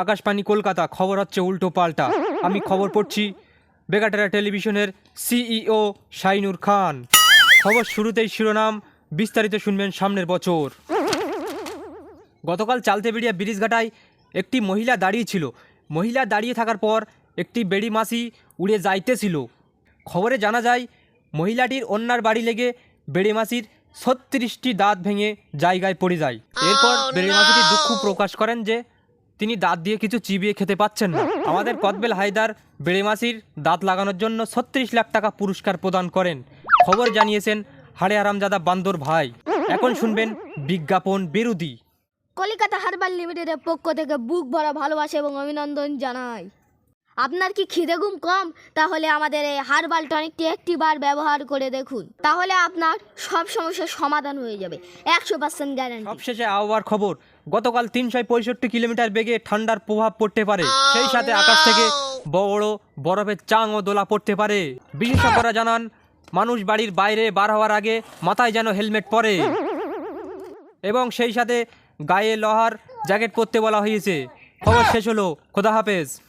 আকাশবাণী কলকাতা, খবর হচ্ছে উল্টো পাল্টা। আমি খবর পড়ছি বেগাটারা টেলিভিশনের সিইও শাইনুর খান। খবর শুরুতেই শিরোনাম, বিস্তারিত শুনবেন সামনের বছর। গতকাল চালতে বেড়িয়া ব্রিজঘাটায় একটি মহিলা দাঁড়িয়ে ছিল। মহিলা দাঁড়িয়ে থাকার পর একটি বেড়ি মাসি উড়ে যাইতেছিল। খবরে জানা যায়, মহিলাটির অন্যার বাড়ি লেগে বেড়ি মাসির ছত্রিশটি দাঁত ভেঙে জায়গায় পড়ে যায়। এরপর বেড়ি মাসিটি দুঃখ প্রকাশ করেন যে তিনি দাঁত দিয়ে কিছু চিবিয়ে খেতে পাচ্ছেন না। আমাদের কদবেল হায়দার বেড়ে মাসির দাঁত লাগানোর জন্য ছত্রিশ লাখ টাকা পুরস্কার প্রদান করেন। খবর জানিয়েছেন হাড়ে আরামজাদা বান্দর ভাই। এখন শুনবেন বিজ্ঞাপন বিরোধী। কলিকাতা হারবাল লিমিটেডের পক্ষ থেকে বুক ভরা ভালোবাসা এবং অভিনন্দন জানাই। আপনার কি খিদে ঘুম কম? তাহলে আমাদের এই হারবাল টনিকটি একটি বার ব্যবহার করে দেখুন। তাহলে আপনার সব সমস্যার সমাধান হয়ে যাবে। একশো পার্সেন্ট গ্যারান্টি সবশেষে আবহাওয়ার খবর। গতকাল তিনশো পঁয়ষট্টি কিলোমিটার বেগে ঠান্ডার প্রভাব পড়তে পারে। সেই সাথে আকাশ থেকে বড় বরফের চাং ও দোলা পড়তে পারে। বিশেষজ্ঞরা জানান মানুষ বাড়ির বাইরে বার হওয়ার আগে মাথায় যেন হেলমেট পরে। এবং সেই সাথে গায়ে লোহার জ্যাকেট পরতে বলা হয়েছে। খবর শেষ হলো। খোদা হাফেজ।